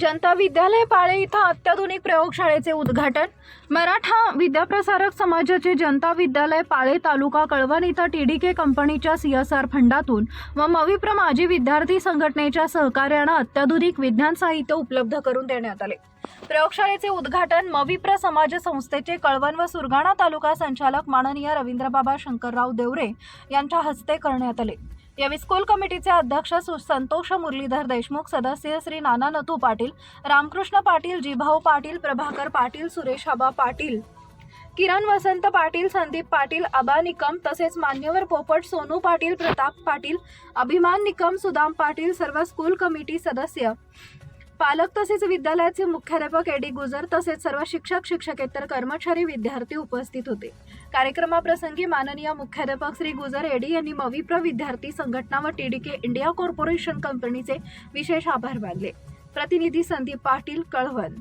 जनता विद्यालय पाळे इथं अत्याधुनिक प्रयोगशाळेचे उद्घाटन. मराठा विद्याप्रसारक समाजाचे जनता विद्यालय पाळे तालुका कळवण इथं टी डी के कंपनीच्या सी एस आर फंडातून व मविप्र माजी विद्यार्थी संघटनेच्या सहकार्यानं अत्याधुनिक विज्ञान साहित्य उपलब्ध करून देण्यात आले. प्रयोगशाळेचे उद्घाटन मविप्र समाज संस्थेचे कळवण व सुरगाणा तालुका संचालक माननीय रवींद्रबाबा शंकरराव देवरे यांच्या हस्ते करण्यात आले. यावेळी स्कूल कमिटीचे अध्यक्ष सु- संतोष मुरलीधर देशमुख सदस्य श्री नाना नथू पाटील रामकृष्ण पाटील जिभाऊ पाटील प्रभाकर पाटील सुरेश आबा पाटील किरण वसंत पाटील संदीप पाटील आबा निकम तसेच मान्यवर पोपट सोनू पाटील प्रताप पाटील अभिमान निकम सुदाम पाटील सर्व स्कूल कमिटी सदस्य. पालक तसेच विद्यालयाचे मुख्याध्यापक एडी गुजर तसेच सर्व शिक्षक शिक्षकेतर कर्मचारी विद्यार्थी उपस्थित होते. कार्यक्रमाप्रसंगी माननीय मुख्याध्यापक श्री गुजर एडी यांनी मविप्र विद्यार्थी संघटना व टीडीके इंडिया कॉर्पोरेशन कंपनीचे विशेष आभार मानले. प्रतिनिधी संदीप पाटील कळवण.